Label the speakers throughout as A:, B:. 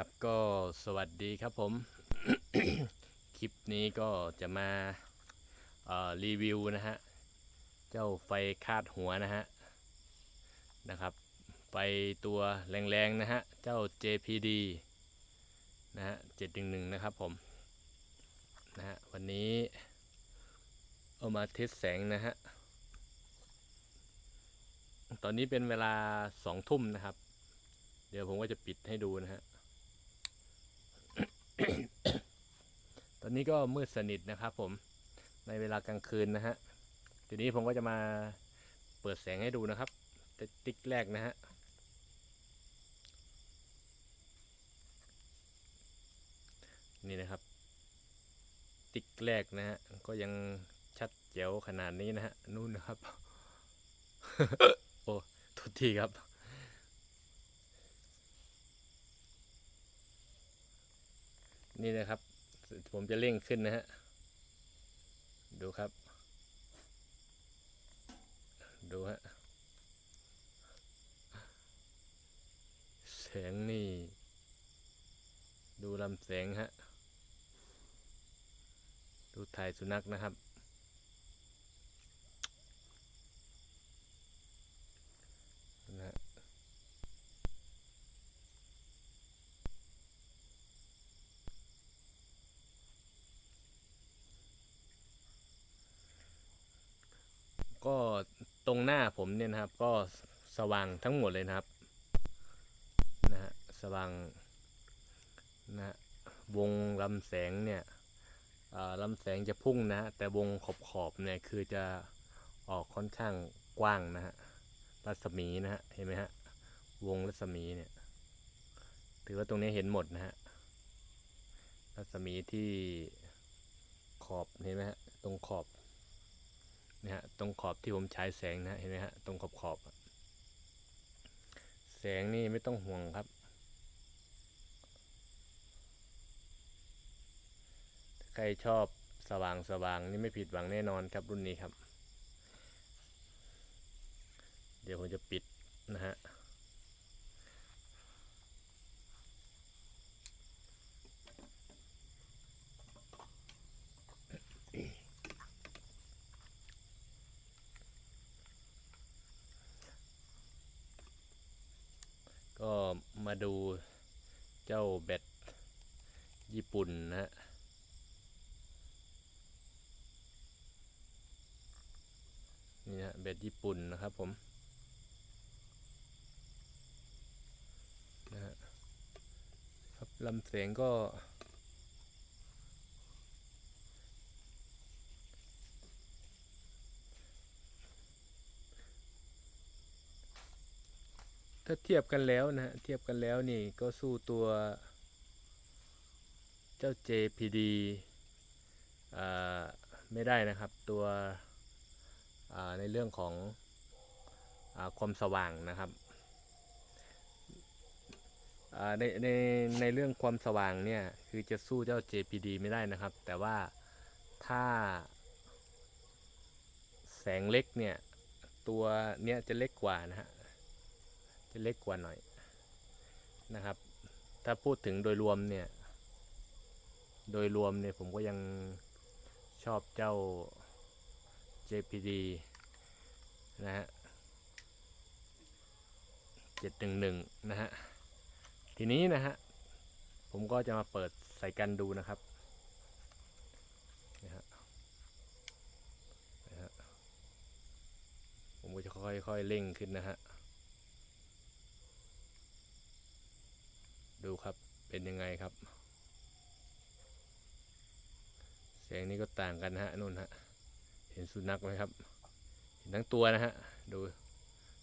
A: ครับก็สวัสดีครับผม คลิปนี้ก็จะมารีวิวนะฮะ เจ้าไฟคาดหัวนะฮะ นะครับ ไฟตัวแรงๆนะฮะ เจ้า JPD นะฮะ711 นะครับผม นะฮะ วันนี้เอามาเทสแสงนะฮะ ตอนนี้เป็นเวลาสองทุ่มนะครับ เดี๋ยวผมก็จะปิดให้ดูนะฮะ ตอนนี้ก็มืดสนิทนะครับผมในเวลากลางคืนนะฮะทีนี้ผมก็จะมาเปิดแสงให้ดูนะครับ ติ๊กแรกนะฮะนี่นะครับ ติ๊กแรกนะฮะก็ยังชัดเจ๋วขนาดนี้นะฮะนู่นนะครับ โอ้ทุกทีครับ นี่นะครับ ผมจะเร่งขึ้นนะฮะ ดูครับ ดูฮะแสงนี่ ดูลำแสงฮะ ดูถ่ายสุนัขนะครับ นะฮะ ก็ ตรงหน้าผมเนี่ยนะครับ ก็สว่างทั้งหมดเลยนะครับนะฮะสว่างนะฮะวงลำแสงเนี่ยอ่าลำแสงจะพุ่งนะ แต่วงขอบขอบเนี่ยคือจะออกค่อนข้างกว้างนะฮะรัศมีนะฮะเห็นไหมฮะวงรัศมีเนี่ยถือว่าตรงนี้เห็นหมดนะฮะรัศมีที่ขอบเห็นไหมฮะตรงขอบ นะฮะตรงขอบที่ผมฉายแสงนะเห็นไหมฮะตรงขอบขอบแสงนี่ไม่ต้องห่วงครับ ใครชอบสว่างสว่างนี่ไม่ผิดหวังแน่นอนครับรุ่นนี้ครับ เดี๋ยวผมจะปิดนะฮะ ก็มาดู เจ้าแบตญี่ปุ่นนะฮะนี่ฮะเบ็ดญี่ปุ่นนะครับผมนะฮะครับลำเสียงก็ ถ้าเทียบกันแล้วนะฮะเทียบกันแล้วนี่ก็สู้ตัวเจ้า JPD ไม่ได้นะครับตัวในเรื่องของอความสว่างนะครับในในในเรื่องความสว่างเนี่ยคือจะสู้เจ้า JPD ไม่ได้นะครับ แต่ว่าถ้าแสงเล็กเนี่ยตัวเนี้ยจะเล็กกว่านะฮะ จะเล็กกว่าหน่อยนะครับ ถ้าพูดถึงโดยรวมเนี่ย โดยรวมเนี่ยผมก็ยังชอบเจ้า JPD นะฮะ711นะฮะ ทีนี้นะฮะ ผมก็จะมาเปิดใส่กันดูนะครับนะฮะนะฮะผมก็จะค่อยๆเร่งขึ้นนะฮะ ดูครับเป็นยังไงครับ เสียงนี้ก็ต่างกันนะฮะนู่นฮะ เห็นสุนัขไหมครับ เห็นทั้งตัวนะฮะ ดู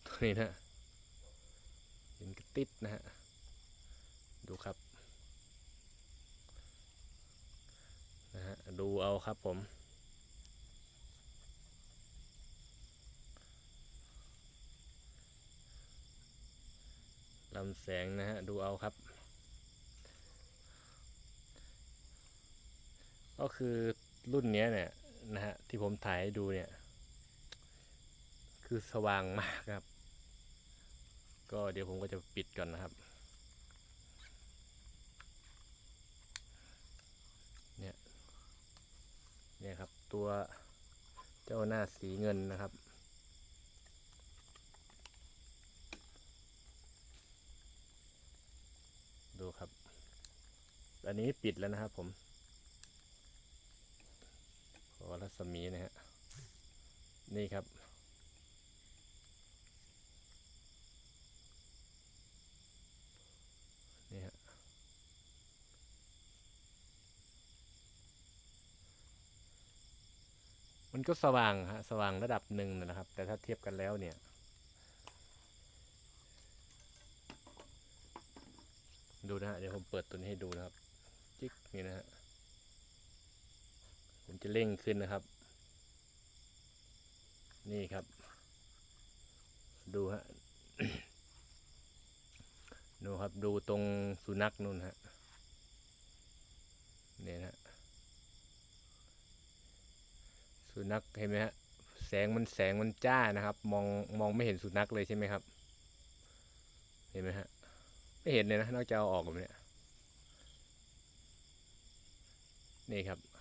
A: ตัวนี้นะเห็นกระติดนะฮะ ดูครับนะฮะดูเอาครับผมลำแสงนะฮะ ดูเอาครับ ก็คือรุ่นนี้เนี่ยนะฮะที่ผมถ่ายให้ดูเนี่ย คือสว่างมากครับ ก็เดี๋ยวผมก็จะปิดก่อนนะครับ เนี่ยเนี่ยครับตัวเจ้าหน้าสีเงินนะครับดูครับ อันนี้ปิดแล้วนะครับผม อรัศมีนะฮะ นี่ครับ นี่ฮะ มันก็สว่างฮะ สว่างระดับหนึ่งนะครับ แต่ถ้าเทียบกันแล้วเนี่ยดูนะฮะเดี๋ยวผมเปิดตัวนี้ให้ดูนะครับ จิ๊กนี่นะฮะ ผมจะเร่งขึ้นนะครับ นี่ครับ ดูฮะดูครับดูตรงสุนัขนู่นฮะเนี่ยนะฮะสุนัขเห็นไหมฮะแสงมันแสงมันจ้านะครับ มองมองไม่เห็นสุนัขเลยใช่ไหมครับ เห็นไหมฮะไม่เห็นเลยนะนอกจากเอาออกแบบเนี้ยนี่ครับ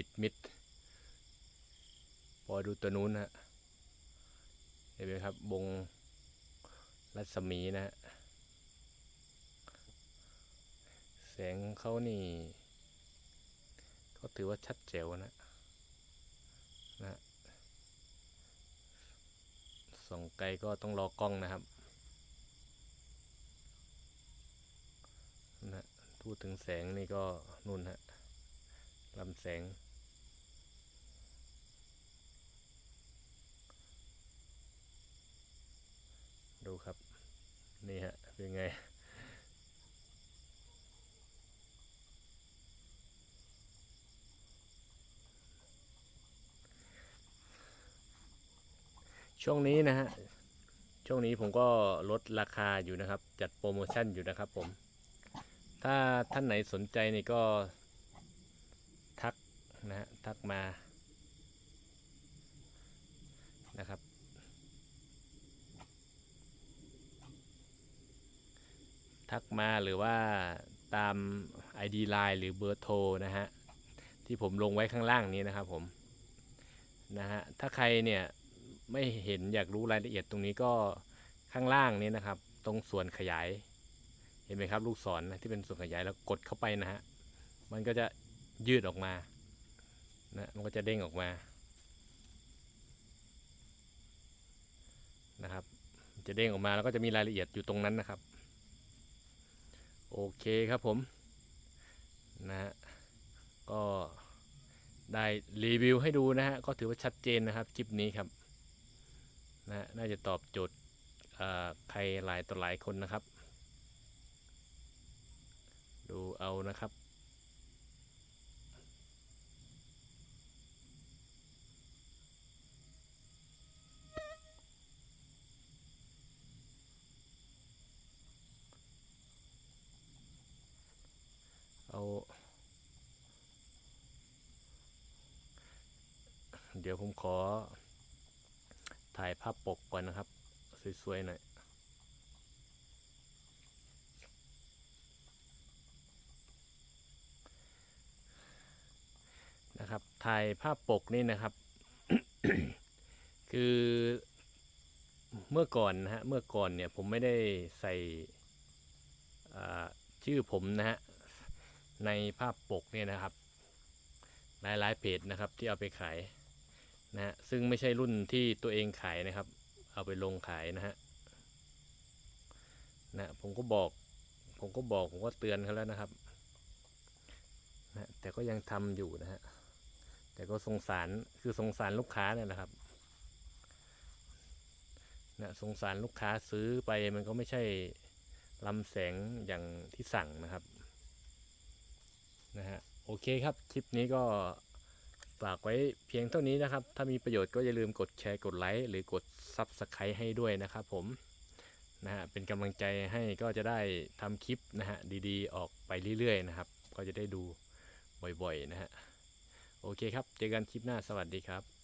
A: ปิดมิด พอดูตัวนู้นนะฮะเห็นไหมครับบงรัศมีนะฮะแสงเขานี่ก็ถือว่าชัดเจ๋วนะนะฮะส่องไกลก็ต้องรอกล้องนะครับนะฮะพูดถึงแสงนี่ก็นู่นฮะลำแสง ดูครับ นี่ฮะ เป็นไง ช่วงนี้นะฮะ ช่วงนี้ผมก็ลดราคาอยู่นะครับ จัดโปรโมชั่นอยู่นะครับผม ถ้าท่านไหนสนใจนี่ก็ทักนะฮะ ทักมานะครับ ทักมาหรือว่าตาม ID Line หรือเบอร์โทรนะฮะที่ผมลงไว้ข้างล่างนี้นะครับผมนะฮะถ้าใครเนี่ยไม่เห็นอยากรู้รายละเอียดตรงนี้ก็ข้างล่างนี้นะครับ ตรงส่วนขยาย เห็นไหมครับ ลูกศรนะที่เป็นส่วนขยายแล้วกดเข้าไปนะฮะมันก็จะยืดออกมานะมันก็จะเด้งออกมานะครับ จะเด้งออกมาแล้วก็จะมีรายละเอียดอยู่ตรงนั้นนะครับ โอเคครับผมนะฮะก็ได้รีวิวให้ดูนะฮะก็ถือว่าชัดเจนนะครับคลิปนี้ครับนะฮะน่าจะตอบโจทย์ใครหลายต่อหลายคนนะครับ ดูเอานะครับ ดี๋ยวผมขอ ถ่ายภาพปกก่อนนะครับ สวยๆหน่อยนะครับถ่ายภาพปกนี่นะครับ คือเมื่อก่อนนะฮะเมื่อก่อนเนี่ยผมไม่ได้ใส่ชื่อผมนะฮะในภาพปกเนี่ยนะครับ หลายๆเพจนะครับที่เอาไปขาย นะฮะซึ่งไม่ใช่รุ่นที่ตัวเองขายนะครับ เอาไปลงขายนะฮะนะผมก็บอก ผมก็บอกผมก็เตือนเขาแล้วนะครับนะแต่ก็ยังทำอยู่นะฮะแต่ก็สงสารคือสงสารลูกค้าเนี่ยนะครับนะสงสารลูกค้าซื้อไปมันก็ไม่ใช่ลำแสงอย่างที่สั่งนะครับนะฮะโอเคครับ คลิปนี้ก็ ฝากไว้เพียงเท่านี้นะครับ ถ้ามีประโยชน์ก็อย่าลืมกดแชร์กดไลค์หรือกด Subscribe ให้ด้วยนะครับผมนะฮะเป็นกำลังใจให้ก็จะได้ทำคลิปนะฮะดีๆ ออกไปเรื่อยๆนะครับ ก็จะได้ดูบ่อยๆนะฮะโอเคครับ เจอกันคลิปหน้าสวัสดีครับ